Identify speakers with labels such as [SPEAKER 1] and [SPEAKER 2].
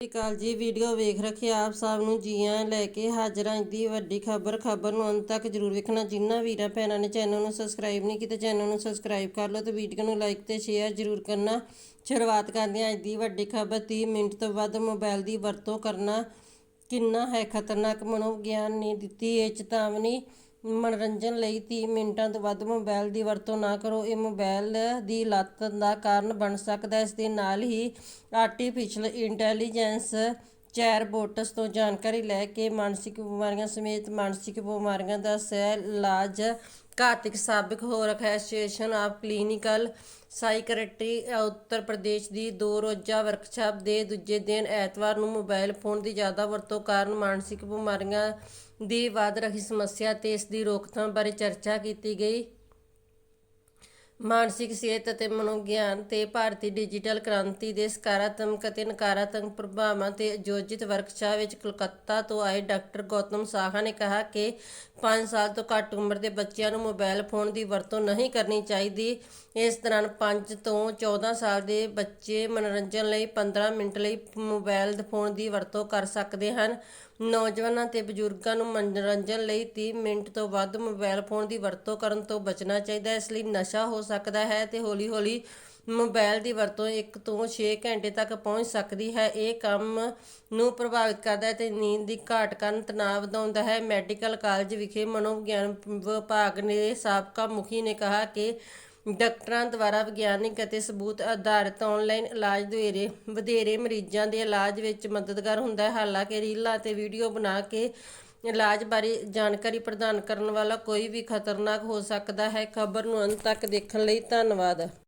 [SPEAKER 1] ਸਤਿ ਸ਼੍ਰੀ ਅਕਾਲ ਜੀ, ਵੀਡੀਓ ਵੇਖ ਰੱਖੇ ਆਪ ਸਭ ਨੂੰ, ਜੀਆਂ ਲੈ ਕੇ ਹਾਜ਼ਰ ਹਾਂ ਦੀ ਵੱਡੀ ਖਬਰ। ਖਬਰ ਨੂੰ ਅੰਤ ਤੱਕ ਜਰੂਰ ਵੇਖਣਾ। ਜਿਨ੍ਹਾਂ ਵੀਰਾਂ ਭੈਣਾਂ ਨੇ ਚੈਨਲ ਨੂੰ ਸਬਸਕ੍ਰਾਈਬ ਨਹੀਂ ਕੀਤਾ, ਚੈਨਲ ਨੂੰ ਸਬਸਕ੍ਰਾਈਬ ਕਰ ਲਓ ਤੇ ਵੀਡੀਓ ਨੂੰ ਲਾਈਕ ਤੇ ਸ਼ੇਅਰ ਜਰੂਰ ਕਰਨਾ। ਸ਼ੁਰੂਆਤ ਕਰਦੇ ਹਾਂ ਅੱਜ ਦੀ ਵੱਡੀ ਖਬਰ। 30 ਮਿੰਟ ਤੋਂ ਵੱਧ ਮੋਬਾਈਲ ਦੀ ਵਰਤੋਂ ਕਰਨਾ ਕਿੰਨਾ ਹੈ? ਖਤਰਨਾਕ ਮਨੋਵਿਗਿਆਨ ਨੇ ਦਿੱਤੀ ਇਹ ਚੇਤਾਵਨੀ। ਮਨੋਰੰਜਨ ਲਈ ਤੀਹ ਮਿੰਟਾਂ ਤੋਂ ਵੱਧ ਮੋਬਾਈਲ ਦੀ ਵਰਤੋਂ ਨਾ ਕਰੋ। ਇਹ ਮੋਬਾਈਲ ਦੀ ਲੱਤ ਦਾ ਕਾਰਨ ਬਣ ਸਕਦਾ ਇਸ ਦੇ ਨਾਲ ਹੀ ਆਰਟੀਫਿਸ਼ਲ ਇੰਟੈਲੀਜੈਂਸ ਚੈਟਬੋਟਸ ਤੋਂ ਜਾਣਕਾਰੀ ਲੈ ਕੇ ਮਾਨਸਿਕ ਬਿਮਾਰੀਆਂ ਸਮੇਤ ਮਾਨਸਿਕ ਬਿਮਾਰੀਆਂ ਦਾ ਸਹਿ ਇਲਾਜ ਘਾਤਕ ਸਾਬਕ ਹੋ ਰਿਹਾ ਹੈ। Association of clinical psychiatry Uttar Pradesh ਦੀ ਦੋ ਰੋਜ਼ਾ ਵਰਕਸ਼ਾਪ ਦੇ ਦੂਜੇ ਦਿਨ ਐਤਵਾਰ ਨੂੰ ਮੋਬਾਈਲ ਫੋਨ ਦੀ ਜ਼ਿਆਦਾ ਵਰਤੋਂ ਕਾਰਨ ਮਾਨਸਿਕ ਬਿਮਾਰੀਆਂ ਦੀ ਵੱਧ ਰਹੀ ਸਮੱਸਿਆ ਤੇ ਇਸ ਦੀ ਰੋਕਥਾਮ ਬਾਰੇ ਚਰਚਾ ਕੀਤੀ ਗਈ। ਮਾਨਸਿਕ ਸਿਹਤ ਅਤੇ ਮਨੋਗਿਆਨ ਤੇ ਭਾਰਤੀ ਡਿਜੀਟਲ ਕ੍ਰਾਂਤੀ ਦੇ ਸਕਾਰਾਤਮਕ ਅਤੇ ਨਕਾਰਾਤਮਕ ਪ੍ਰਭਾਵਾਂ ਤੇ ਆਯੋਜਿਤ ਵਰਕਸ਼ਾਪ ਵਿੱਚ ਕੋਲਕਾਤਾ ਤੋਂ ਆਏ ਡਾਕਟਰ ਗੌਤਮ ਸਾਹਾ ਨੇ ਕਿਹਾ ਕਿ 5 ਸਾਲ ਤੋਂ ਘੱਟ ਉਮਰ ਦੇ ਬੱਚਿਆਂ ਨੂੰ ਮੋਬਾਈਲ ਫੋਨ ਦੀ ਵਰਤੋਂ ਨਹੀਂ ਕਰਨੀ ਚਾਹੀਦੀ। ਇਸ ਦੌਰਾਨ 5 ਤੋਂ 14 ਸਾਲ ਦੇ ਬੱਚੇ ਮਨੋਰੰਜਨ ਲਈ 15 ਮਿੰਟ ਲਈ ਮੋਬਾਈਲ ਫੋਨ ਦੀ ਵਰਤੋਂ ਕਰ ਸਕਦੇ ਹਨ। ਨੌਜਵਾਨਾਂ ਤੇ ਬਜ਼ੁਰਗਾਂ ਨੂੰ ਮਨੋਰੰਜਨ ਲਈ 30 ਮਿੰਟ ਤੋਂ ਵੱਧ ਮੋਬਾਈਲ ਫੋਨ ਦੀ ਵਰਤੋਂ ਕਰਨ ਤੋਂ ਬਚਣਾ ਚਾਹੀਦਾ ਹੈ। ਇਸ ਲਈ ਨਸ਼ਾ ਹੋ ਸਕਦਾ ਹੈ ਤੇ ਹੌਲੀ-ਹੌਲੀ ਮੋਬਾਈਲ ਦੀ ਵਰਤੋਂ 1 ਤੋਂ 6 ਘੰਟੇ ਤੱਕ ਪਹੁੰਚ ਸਕਦੀ ਹੈ। ਇਹ ਕੰਮ ਨੂੰ ਪ੍ਰਭਾਵਿਤ ਕਰਦਾ ਹੈ ਤੇ ਨੀਂਦ ਦੀ ਘਾਟ ਕਾਰਨ ਤਣਾਅ ਵਧਾਉਂਦਾ ਹੈ। ਮੈਡੀਕਲ ਕਾਲਜ ਵਿਖੇ ਮਨੋਵਿਗਿਆਨ ਵਿਭਾਗ ਨੇ ਸਾਬਕਾ ਮੁਖੀ ਨੇ ਕਿਹਾ ਕਿ ਡਾਕਟਰਾਂ ਦੁਆਰਾ ਵਿਗਿਆਨਿਕ ਅਤੇ ਸਬੂਤ ਆਧਾਰਿਤ ਆਨਲਾਈਨ ਇਲਾਜ ਵਧੇਰੇ ਵਧੇਰੇ ਮਰੀਜ਼ਾਂ ਦੇ ਇਲਾਜ ਵਿੱਚ ਮਦਦਗਾਰ ਹੁੰਦਾ ਹੈ। ਹਾਲਾਂਕਿ ਰੀਲਾਂ ਅਤੇ ਵੀਡੀਓ ਬਣਾ ਕੇ ਇਲਾਜ ਬਾਰੇ ਜਾਣਕਾਰੀ ਪ੍ਰਦਾਨ ਕਰਨ ਵਾਲਾ ਕੋਈ ਵੀ ਖਤਰਨਾਕ ਹੋ ਸਕਦਾ ਹੈ, ਖਬਰ ਨੂੰ ਅੰਤ ਤੱਕ ਦੇਖਣ ਲਈ ਧੰਨਵਾਦ।